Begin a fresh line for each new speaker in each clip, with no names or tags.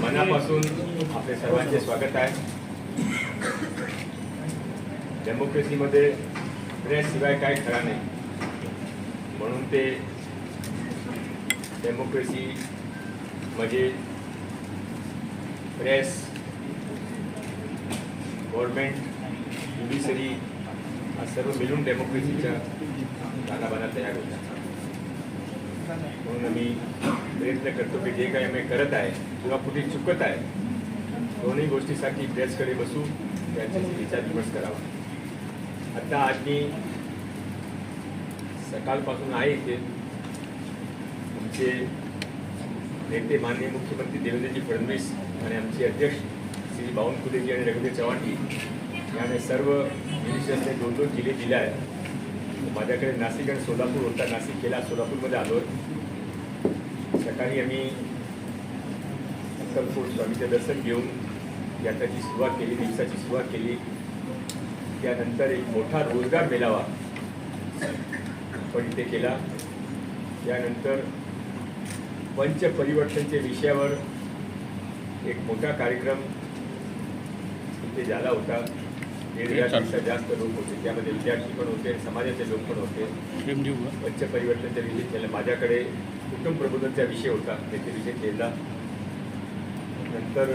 मनापासून आपले सर्वांचे स्वागत आहे. डेमोक्रेसीमध्ये प्रेसशिवाय काय खरा नाही. म्हणून ते डेमोक्रेसी म्हणजे प्रेस गव्हर्मेंट ज्युडिशरी हा सर्व मिळून डेमोक्रेसीच्या गाणाबाना तयार होतात. म्हणून आम्ही प्रयत्न करतो की जे काही आम्ही करत आहे किंवा कुठे चुकत आहे दोन्ही गोष्टीसाठी प्रेसकडे बसू त्यांच्याशी विचार विमर्श करावा. आता आज मी सकाळपासून आहे इथे. आमचे नेते माननीय मुख्यमंत्री देवेंद्रजी फडणवीस आणि आमचे अध्यक्ष श्री बावनकुलेजी आणि रघुवीर चव्हाणजी याने सर्व मिनिस्टर्सने दोन दोन जिल्हे दिले आहेत. माझ्याकडे नाशिक आणि सोलापूर होता. नाशिक केला सोलापूरमध्ये आलो. सकाळी आम्ही अक्कलकोट स्वामीचं दर्शन घेऊन यात्राची सुरुवात केली दिवसाची सुरुवात केली. त्यानंतर एक मोठा रोजगार मेळावा आपण इथे केला. त्यानंतर पंचपरिवर्तनच्या विषयावर एक मोठा कार्यक्रम इथे झाला होता. दीड जास्त लोक होते. त्यामध्ये विद्यार्थी पण होते समाजाचे लोक पण होते. पंचपरिवर्तनचा विषय केला. माझ्याकडे कुटुंब प्रबोधनचा विषय होता. त्याचे विषय केला. नंतर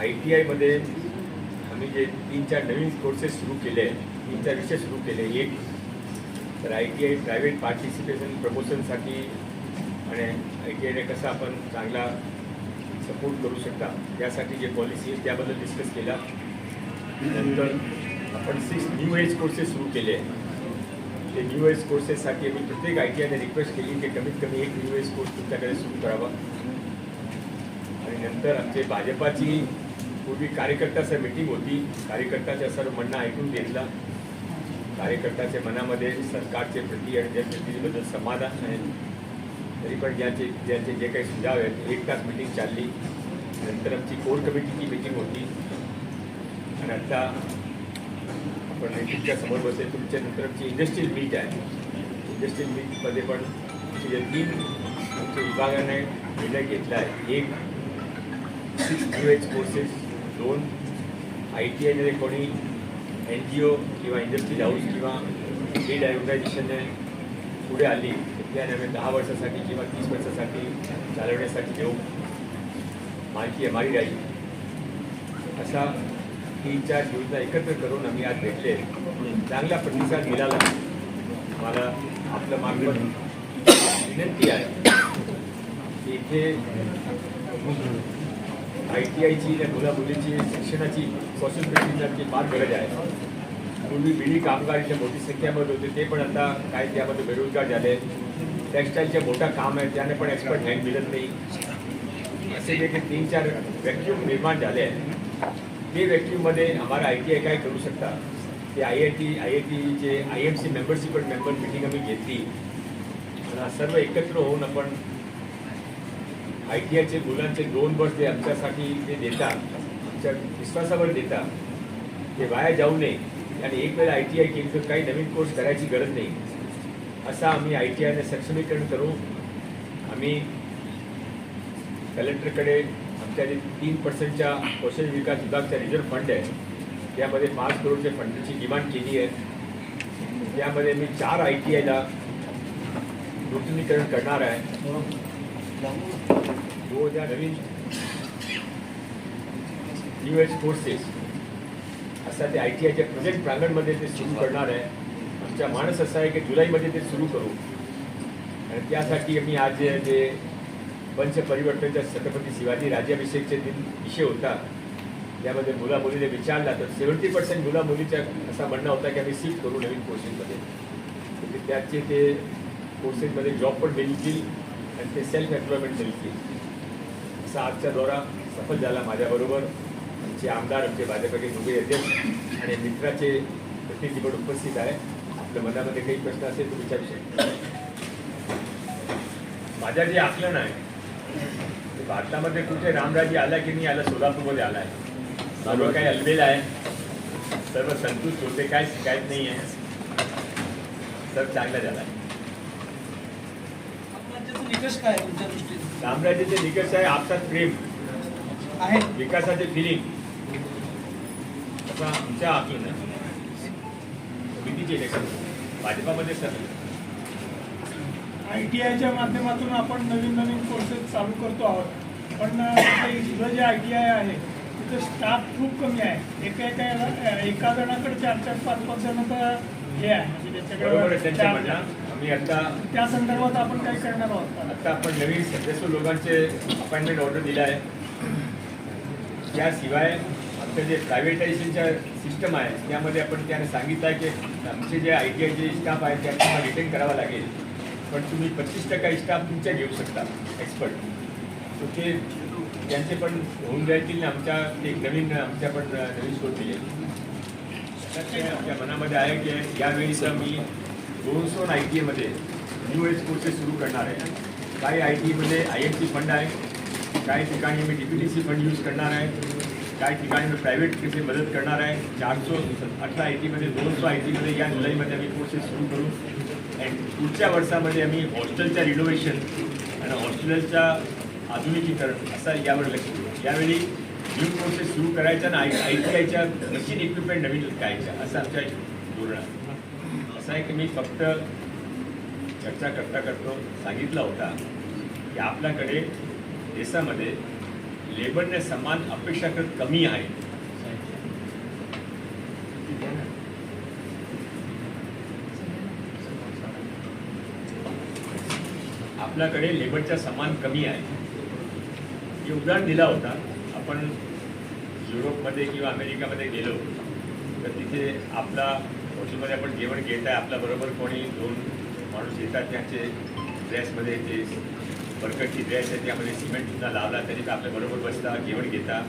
आय टी आयमध्ये आम्ही जे तीन चार नवीन कोर्सेस सुरू केले आहेत तीन चार विषय सुरू केले. एक तर I T I private participation प्रमोशनसाठी आणि आय टी आयने कसं आपण चांगला सपोर्ट करू शकता यासाठी जे पॉलिसी आहे त्याबद्दल डिस्कस केला. नंतर आपण सिक्स न्यू एज कोर्सेस सुरू केले. आहेत ते यू एस कोर्सेससाठी आम्ही प्रत्येक आय टी आयने रिक्वेस्ट केली की कमीत कमी एक यू एस कोर्स तुमच्याकडे सुरू करावा. आणि नंतर आमचे भाजपाची पूर्वी कार्यकर्त्याचं मीटिंग होती. कार्यकर्त्याच्या सर्व म्हणणं ऐकून घेतलं. कार्यकर्त्याच्या मनामध्ये सरकारचे प्रति आणि जनप्रतिनिधीबद्दल समाधान आहे. तरी पण ज्याचे ज्याचे जे काही सुझाव आहेत एक तास मिटिंग चालली. नंतर आमची कोर कमिटीची मिटिंग होती. आणि आता आपण तुमच्यासमोर बसेल तुमच्या नंतर आमची इंडस्ट्रियल मीट आहे. इंडस्ट्रियल मीटमध्ये पण आमचे जे तीन आमच्या विभागाने निर्णय घेतला आहे. एक सिक्स न्यू एज कोर्सेस दोन आय टी आयमध्ये कोणी एन जी ओ किंवा इंडस्ट्रियल हाऊस किंवा एड ऑर्गनायझेशनने पुढे आली. तर त्याने आम्ही दहा वर्षासाठी किंवा तीस वर्षासाठी चालवण्यासाठी देऊ. मालकी आम्हाला राहील अशा तीन चार योजना एकत्र करून आम्ही आज भेटले. चांगला प्रतिसाद मिळाला. मला आपलं मार्फत विनंती आहे की इथे आय टी आयची या मुलामुलीची शिक्षणाची कौशल प्रशिक्षणाची फार गरज आहे. पूर्वी बिडी कामगार इथे मोठी संख्यामध्ये होते ते पण आता काय त्यामध्ये बेरोजगार झाले. टेक्स्टाईलचे मोठा काम आहे त्याने पण एक्सपर्ट हँड मिळत नाही. असे जे काही तीन चार व्यक्ती निर्माण झाले आहेत. ते व्यक्तीमध्ये आम्हाला आय टी आय काय करू शकता? ते I I T I I टीचे I M C membership member meeting आम्ही घेतली. सर्व एकत्र होऊन आपण आय टी आयचे मुलांचे दोन वर्ष जे आमच्यासाठी ते देतात आमच्या विश्वासावर देतात ते वाया जाऊ नये. आणि एक वेळा आय टी आय केली तर काही नवीन कोर्स करायची गरज नाही. असा आम्ही आय टी आयने सक्षमीकरण करू आम्ही कलेक्टरकडे आमच्या जे तीन पर्सेंटच्या कौशल्य विकास विभागचा रिझर्व्ह फंड आहे त्यामध्ये पाच करोडच्या फंडची डिमांड केली आहे. त्यामध्ये मी चार आय टी आयला नूतनीकरण करणार आहे. दो हजार नवीन यू एस कोर्सेस असा ते आय टी आयच्या प्रोजेक्ट प्रांगणमध्ये ते सुरू करणार आहे. आमचा माणूस असा आहे की जुलैमध्ये ते सुरू करू. आणि त्यासाठी आम्ही आज जे जे पंचपरिवर्तनच्या छत्रपती शिवाजी राज्याभिषेकचे दिन विषय होता. त्यामध्ये मुला मुलीने विचारला तर सेवन्टी पर्सेंट मुला मुलीच्या असा म्हणणं होता की आम्ही शिफ्ट करू नवीन कोर्सेसमध्ये. म्हणजे त्याचे ते कोर्सेसमध्ये जॉब पण मिळतील आणि ते सेल्फ एम्प्लॉयमेंट मिळतील असा आजचा दौरा सफल झाला माझ्याबरोबर. आमचे आमदार आमचे भाजपाचे दोघे अध्यक्ष आणि मित्राचे प्रतिनिधी पण उपस्थित आहे आपल्या मनामध्ये काही प्रश्न असेल तर विचारू शकता. माझ्या जे आकलन आहे भारतामध्ये कुठे रामराज्य आला की नाही आला सोलापूरमध्ये आला आहे सर्व काही अलबेल आहे. सर्व संतुष्ट होते. काय शिकायत नाही आहे. सर्व चांगलं झालं आहे
निकष काय तुमच्या दृष्टीने?
निकष आहे आपसात प्रेम.
आहे.
विकासाचे फिलिंग असं आमच्या आकलन आहे भाजपामध्ये सर
आय टी आयच्या माध्यमातून आपण नवीन नवीन कोर्सेस चालू करतो आहोत. पण इथलं जे आय टी आय आहे तिथं स्टाफ खूप कमी आहे. एका एका एका जणाकडे चार चार पाच पाच जण तर हे आहे. म्हणजे त्याच्याकडे
आम्ही आता
त्या संदर्भात आपण काय करणार आहोत?
आता आपण नवीन सदस्य लोकांचे अपॉइंटमेंट ऑर्डर दिला आहे. त्याशिवाय आमचं जे प्रायव्हेटायझेशनच्या सिस्टम आहे त्यामध्ये आपण त्याने सांगितलं आहे की आमचे जे आय टी आयचे स्टाफ आहे त्यांना रिटेन करावा लागेल. पण तुम्ही पच्चीस टक्का स्टाफ तुमच्या घेऊ शकता एक्सपर्ट सो ते त्यांचे पण होऊन जातील आमच्या एक नवीन आमच्या पण नवीन शोध दिले. आमच्या मनामध्ये आहे की यावेळीचा मी दोनशे आय टी एमध्ये न्यू एज कोर्सेस सुरू करणार आहे. काही आय टी एमध्ये आय एम सी फंड आहे काही ठिकाणी मी D P T C fund use करणार आहे काही ठिकाणी मी प्रायव्हेट कसे मदत करणार आहे. चारशे अठरा आय टीमध्ये दोनसो आय टीमध्ये या जुलैमध्ये आम्ही कोर्सेस सुरू करू. पुढच्या वर्षामध्ये आम्ही हॉस्टेलच्या रिनोव्हेशन आणि हॉस्टेलच्या आधुनिकीकरण असा यावर लक्ष देऊ. यावेळी न्यू कोर्सेस सुरू करायच्या आणि आय आय टी आयच्या मशीन इक्विपमेंट नवीन करायच्या असं आमच्या धोरण आहे. असं आहे की मी फक्त चर्चा करता करतो. सांगितला होता की आपल्याकडे देशामध्ये लेबरने समान अपेक्षाकृत कमी आहे. आपल्याकडे लेबरच्या समान कमी आहे. हे उदाहरण दिला होता. आपण युरोपमध्ये किंवा अमेरिकामध्ये गेलो तर तिथे आपला हॉटेलमध्ये आपण जेवण घेत आहे आपल्याबरोबर कोणी दोन माणूस येतात त्यांचे ड्रेसमध्ये ते बरकटची ड्रेस आहे त्यामध्ये सिमेंट सुद्धा लावला तरी ते आपल्याबरोबर बसता जेवण घेता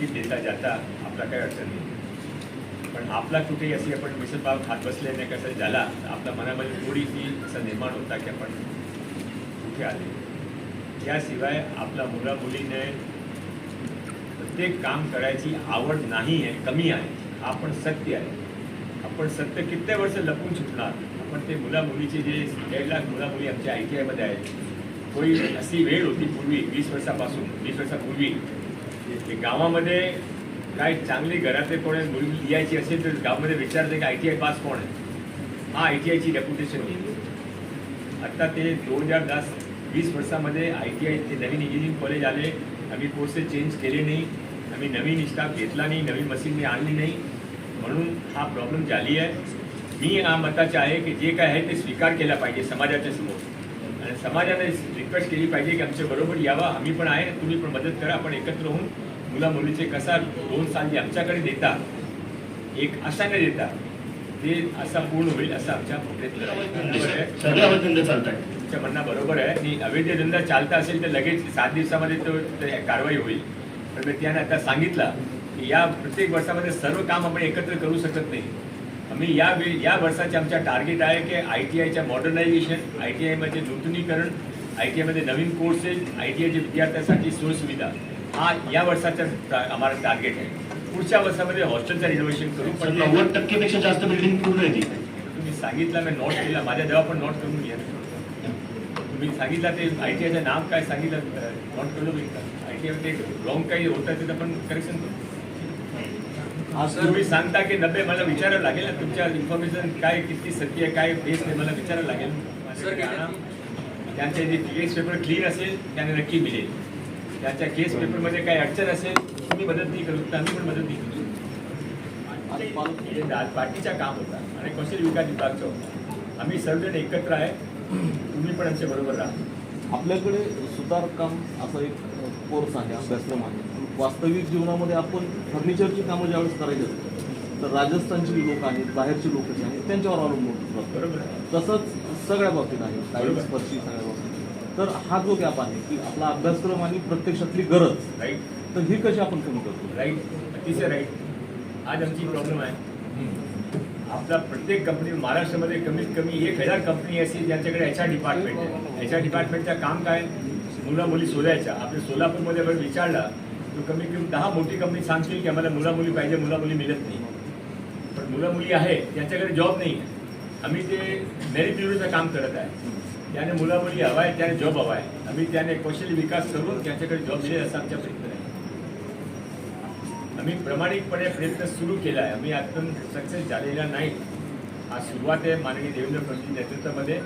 ती देता जाता आपला काही अडचण नाही. पण आपला कुठेही अशी आपण मिसळपाव खात बसल्याने कसं झाला तर आपल्या मनामध्ये थोडीशी असं निर्माण होता की आपण इथे आले. याशिवाय आपल्या मुला मुलीने प्रत्येक काम करायची आवड नाही आहे कमी आहे. हा पण सत्य आहे. आपण सत्य कित्येक वर्ष लपून सुटणार. आपण ते मुला मुलीचे जे दीड लाख मुला मुली आमच्या आय टी आयमध्ये आहेत. कोई अशी वेळ होती पूर्वी वीस वर्षापासून वीस वर्षापूर्वी. गावामध्ये काय चांगली घरातले कोणी मुलगी लिहायची असेल तर गावामध्ये विचारते की आय टी आय पास कोण आहे? हा आय टी आयची रेप्युटेशन घेतली आत्ता ते दोन हजार दहा वीस वर्षामध्ये आय टी आय ते नवीन इंजिनिअरिंग कॉलेज आले. आम्ही कोर्सेस चेंज केले नाही. आम्ही नवीन स्टाफ घेतला नाही नवीन मशीन मी आणली नाही. म्हणून हा प्रॉब्लेम झाली आहे. मी हा मताचे आहे की जे काय आहे ते स्वीकार केला पाहिजे समाजाच्या समोर. आणि समाजाने रिक्वेस्ट केली पाहिजे की आमच्या बरोबर यावा. आम्ही पण आहे. तुम्ही पण मदत करा. आपण एकत्र होऊन मुला मुलीचे कसा दोन साल जे आमच्याकडे देता एक असा देता ते असा पूर्ण होईल असं आमच्या प्रयत्न बरोबर आहे?
सगळ्या धंदे चालत आहे
तुमचं म्हणणं बरोबर आहे. की अवैध धंदा चालता असेल तर लगेच सात दिवसामध्ये तो कारवाई होईल. पण मी त्याने आता सांगितलं की या प्रत्येक वर्षामध्ये सर्व काम आपण एकत्र करू शकत नाही. आम्ही या वेळी या वर्षाचे आमच्या टार्गेट आहे की आय टी आयच्या मॉडर्नायझेशन आय टी आयमध्ये नूतनीकरण आय टी आयमध्ये नवीन कोर्सेस आय टी आयच्या विद्यार्थ्यांसाठी सोयीसुविधा. हा या वर्षाचा आम्हाला टार्गेट आहे. पुढच्या वर्षामध्ये हॉस्टेलचं रिनोव्हेशन करू.
पण नव्वद टक्केपेक्षा जास्त बिल्डिंग पूर्ण आहे
तुम्ही सांगितलं मी नोट केला. माझ्या जेव्हा पण नोट करून तुम्ही सांगितलं ते आय टी आयचं नाव काय सांगितलं? नोट करू आय टी आय ते रॉंग काही होतं तिथं पण करेक्शन करू.
आज
तुम्ही सांगता की नब्बे मला विचारायला लागेल ना? तुमच्या इन्फॉर्मेशन काय किती सत्य आहे काय बेस आहे मला विचारायला लागेल. त्यांचे जे केस पेपर क्लीन असेल त्याने नक्की मिळेल. त्यांच्या केस पेपरमध्ये काही अडचण असेल तुम्ही मदत नाही करू तर आम्ही पण मदत नाही करू पार्टीचा काम होता. आणि कौशल्य विकास विभागचा होता. आम्ही सर्वजण एकत्र आहे. तुम्ही पण आमच्या बरोबर राहा.
आपल्याकडे सुतारकाम असा एक कोर्स आहे अभ्यासक्रम आहे. वास्तविक जीवनामध्ये आपण फर्निचरची कामं ज्यावेळेस करायची असतात तर राजस्थानची लोक आहेत बाहेरची लोक जे आहेत त्यांच्यावर अवलंबून
बरोबर.
तसंच सगळ्या बाबतीत आहे काही
बरोबर.
स्पर्शी सगळ्या बाबतीत. तर हा जो गॅप आहे की आपला अभ्यासक्रम आणि प्रत्यक्षातली गरज
राईट
तर ही कशी आपण कमी करतो?
राईट अतिशय राईट आज आमची प्रॉब्लेम आहे. आपल्या प्रत्येक कंपनी महाराष्ट्रामध्ये कमीत कमी एक हजार कंपनी अशी ज्यांच्याकडे एच आर डिपार्टमेंट आहे. एच आर डिपार्टमेंटचं काम काय? मुला मुली शोधायच्या आपल्या सोलापूरमध्ये आपण विचारला तर कमीत कमी दहा मोठी कंपनी सांगतील की आम्हाला मुला मुली पाहिजे मुला मुली मिळत नाही. पण मुलं मुली आहे त्यांच्याकडे जॉब नाही आहे. आम्ही ते मेरिट ब्युरोचं काम करत आहे. त्याने मुला मुली हवा आहे त्याने जॉब हवा आहे आम्ही त्याने कौशल्य विकास करून त्यांच्याकडे जॉब दिले असा आमच्या प्रयत्न आहे. आम्ही प्रामाणिकपणे प्रयत्न सुरू केला आहे. आम्ही अजून सक्सेस झालेला नाही. आज सुरुवात आहे माननीय देवेंद्र फडणवीस नेतृत्वामध्ये.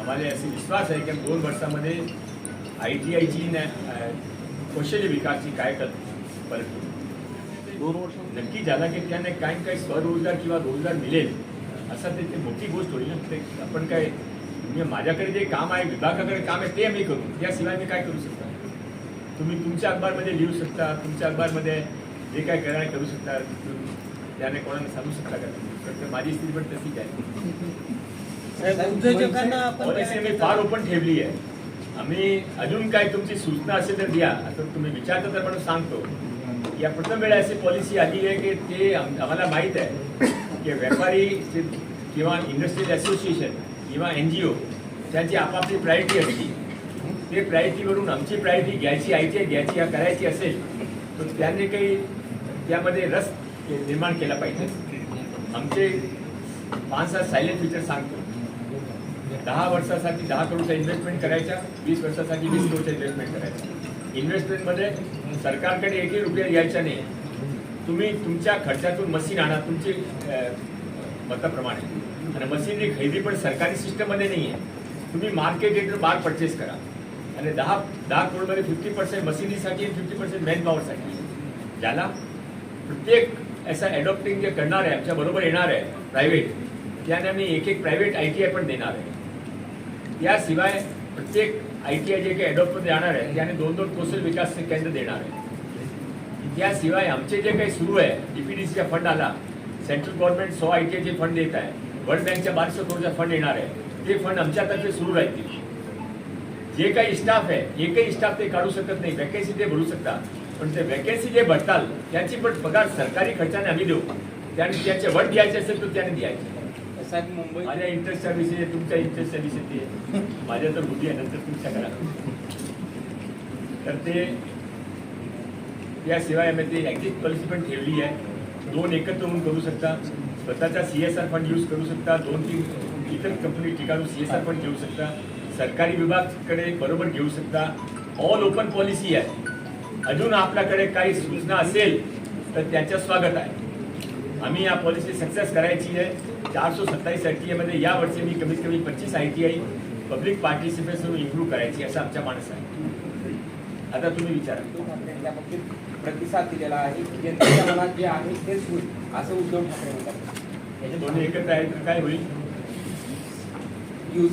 आम्हाला असे विश्वास आहे की दोन वर्षामध्ये आय टी आयची कौशल्य विकासची काय कर परत
दोन वर्ष
नक्की झाला की त्याने काही काही स्वरोजगार किंवा रोजगार मिळेल असं ते ते मोठी गोष्ट होईल ना. ते आपण काय म्हणजे माझ्याकडे जे काम आहे विभागाकडे काम आहे ते आम्ही करू. त्याशिवाय मी काय करू शकता तुम्ही तुमच्या अखबारमध्ये लिहू शकता तुमच्या अखबारमध्ये जे काय करणार करू शकता त्याने कोणाला सांगू शकता का? माझी स्थिती पण तशीच आहे. आम्ही फार ओपन ठेवली आहे. आम्ही अजून काय तुमची सूचना असेल तर द्या. आता तुम्ही विचारता तर म्हणून सांगतो. या प्रथम वेळा अशी पॉलिसी आली आहे की ते आम- आम्हाला माहीत आहे की व्यापारी किंवा इंडस्ट्रियल असोसिएशन किंवा एन जी ओ त्यांची आपापली प्रायोरिटी असते. ते प्रायोरिटीवरून आमची प्रायोरिटी घ्यायची आय घ्यायची या करायची असेल तर त्यांनी काही त्यामध्ये रस निर्माण केला पाहिजे. आमचे पाच सहा सायलेंट फीचर सांगतो. दहा वर्षासाठी दहा करोडचा इन्व्हेस्टमेंट करायचा वीस वर्षासाठी वीस करोडचा इन्व्हेस्टमेंट करायचा इन्व्हेस्टमेंटमध्ये सरकारकडे एकही रुपया यायचा नाही. तुम्ही तुमच्या खर्चातून मशीन आणा तुमची मताप्रमाणे. आणि मशीनची खरेदी पण सरकारी सिस्टममध्ये नाही आहे तुम्ही मार्केट रेटवर माल परचेस करा. आणि दहा दहा करोडमध्ये फिफ्टी पर्सेंट मशिनीसाठी फिफ्टी पर्सेंट मॅन पॉवरसाठी ज्याला प्रत्येक असं ॲडॉप्टिंग जे करणार आहे आमच्या बरोबर येणार आहे प्रायव्हेट त्याने आम्ही एक एक प्रायव्हेट आय टी आय पण देणार आहे. याशिवाय प्रत्येक आय टी आय जे काही ॲडॉप्ट जाणार आहे त्याने दोन दोन कौशल विकास केंद्र देणार आहे. त्याशिवाय आमचे जे काही सुरू आहे डीपीडीसीचा फंड आला central government so I T आयचे फंड देत आहे वर्ल्ड बँकच्या बारशे करोडचा फंड येणार आहे ते फंड आमच्यातर्फे सुरू राहतील. जे काही स्टाफ आहे एकही स्टाफ ते काढू शकत नाही वॅकन्सी ते भरू शकतात. पण ते वॅकन्सी जे भरताल त्याची पण पगार सरकारी खर्चाने आम्ही देऊ. त्याने त्याचे वट द्यायचे असेल तर त्याने द्यायचे.
साहेब मुंबई
माझ्या इंटरेस्टच्या विषयी तुमच्या इंटरेस्टच्या विषयी ते. माझ्या तर बुद्धी आहे नंतर तुमच्या करा तर ते याशिवाय आम्ही ते ॲक्टिव्ह पॉलिसी पण ठेवली आहे. दोन एकत्र होऊन करू शकता. स्वतःचा C S R fund use करू शकता. दोन तीन इतर कंपनी ठिकाणून सी एस आर फंड घेऊ शकता. सरकारी विभागाकडे बरोबर घेऊ शकता. ऑल ओपन पॉलिसी आहे. अजून आपल्याकडे काही सूचना असेल तर त्याचं स्वागत आहे. आम्ही या पॉलिसी सक्सेस करायची आहे. चारशे सत्तावीस आय टी आयमध्ये या वर्षी मी कमीत कमी पंचवीस I T I public participation improve करायची असं आमच्या माणस आहे आता तुम्ही विचारा.
प्रतिसाद दिलेला आहे की जनतेच्या मनात जे आहे तेच होईल असं उद्धव ठाकरे म्हणतात.
हे दोन्ही एकत्र आहेत तर काय होईल?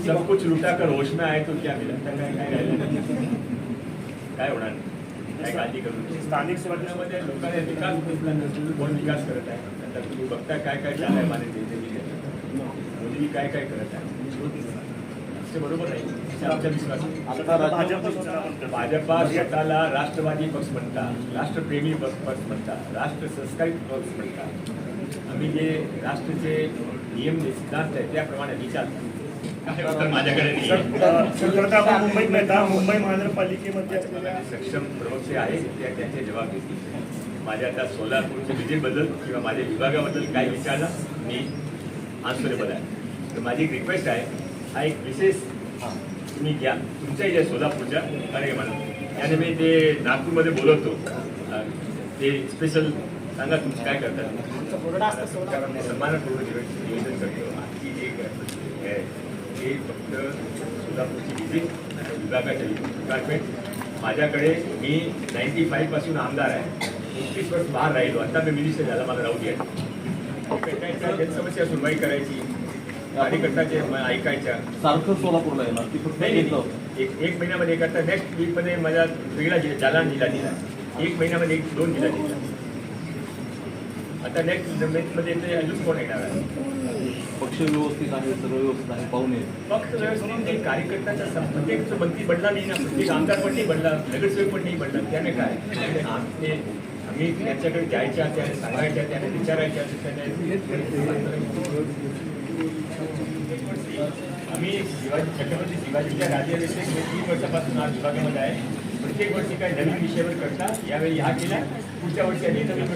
सब कुछ लुटा कर होश में आए तो क्या मिला काय काय. काय होणार?
स्थानिक
स्वराज्यामध्ये लोकांनी विकास कोण विकास करत आहे? आता तुम्ही बघता काय काय चाललंय माने मोदी काय काय करत आहे? ते बरोबर आहे. विश्वास भाजपा स्वतःला राष्ट्रवादी पक्ष म्हणतात राष्ट्रप्रेमी पक्ष म्हणतात राष्ट्र संस्कारी पक्ष म्हणतात. आम्ही जे राष्ट्राचे नियम जे सिद्धांत आहे त्याप्रमाणे विचारतो
मुंबईत मुंबई महानगरपालिकेमध्ये
सक्षम प्रमुख जे आहेत ते त्यांचे जबाब देतील माझ्या त्या सोलापूरच्या विजेबद्दल किंवा माझ्या विभागाबद्दल काय विचारलं मी आन्सरेबल आहे. तर माझी एक रिक्वेस्ट आहे हा एक विशेष तुम्ही घ्या. तुमच्या इथे सोलापूरच्या कार्यक्रमाला. त्याने मी ते नागपूरमध्ये बोलवतो. ते स्पेशल सांगा तुमचं काय करतात निवेदन निवेदन करतो. जी एक ते फक्त सोलापूरची विजिट विभागाच्या डिपार्टमेंट माझ्याकडे मी नाईन्टी फाईव्हपासून आमदार आहे. एकतीस वर्ष बाहेर राहिलो. आता मी मिनिस्टर झाला. मला राहू द्या जनसमस्या सुनवाई करायची. कार्यकर्त्याचे म- ऐकायच्या.
सारखं सोलापूरला येणार.
नाही. एक एक महिन्यामध्ये एक आता नेक्स्ट वीकमध्ये माझा वेगळा जालना जिल्हा दिला. एक महिन्यामध्ये एक दोन जिल्हा दिला. आता नेक्स्टमध्ये ते अजून कोण येणार आहे?
पक्ष व्यवस्थित आहे सर्व व्यवस्थित आहे पाहुणे
फक्त व्यवस्थित ते कार्यकर्त्याच्या सं- प्रत्येक मंत्री बनला नाही ना? प्रत्येक आमदार पण नाही बदला नगरसेवक पण नाही बदला. त्याने काय? म्हणजे ते आम्ही त्यांच्याकडे जायच्या त्याने सांगायच्या त्याने विचारायच्या त्याने आम्ही शिवाजी छत्रपती शिवाजीच्या राज्याभिषेक तीन वर्षापासून आज विभागामध्ये आहे. प्रत्येक वर्षी काही नवीन विषयावर करता यावेळी हा केला. पुढच्या वर्षी आधी नवीन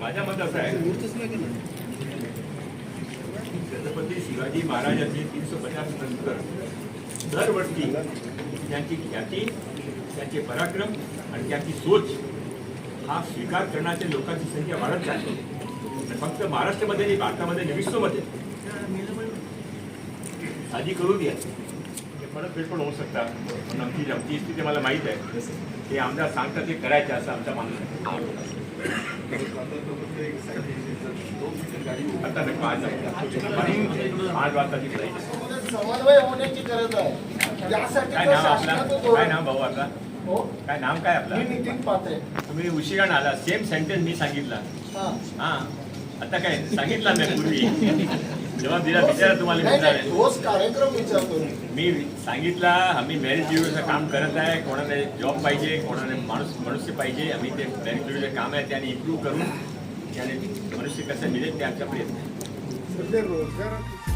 माझ्या मत असं आहे. शिवाजी महाराजांचे तीनशे पचास नंतर दरवर्षी त्यांची ख्याती त्यांचे पराक्रम आणि त्यांची सोच हा स्वीकार करण्याच्या लोकांची संख्या वाढत चालली आणि फक्त महाराष्ट्रामध्ये नाही भारतामध्ये नाही विश्वमध्ये. साधी करू द्या ते परत भेट पण होऊ शकतात. पण आमची आमची स्थिती मला माहीत आहे. ते आमदार सांगतात ते करायचं असं आमचा माणूस आज वाजताची
समन्वय होण्याची गरज आहे. यासाठी
काय
तर
नाव आपला?
शासनाचं
काय
धोरण
नाव भाऊ आपला?
हो?
काय आपला?
मी नितीन पात्रे
तुम्ही उशिरा आला. सेम सेंटेन्स मी सांगितला.
हा.
हा. आता काय? सांगितला मी पूर्वी. जेव्हा दिला विचारा तुम्हाला
नाही नाही तोच कार्यक्रम विचारतो मी.
मी सांगितला आम्ही मॅरेज ब्युरोचं काम करत आहे. कोणाला जॉब पाहिजे कोणाला माणूस मनुष्य पाहिजे. आम्ही ते मॅरेज ब्युरोचं काम आहे त्याने इम्प्रूव्ह करून त्याने मनुष्य कसं मिळेल ते आमचा प्रयत्न आहे
रोजगार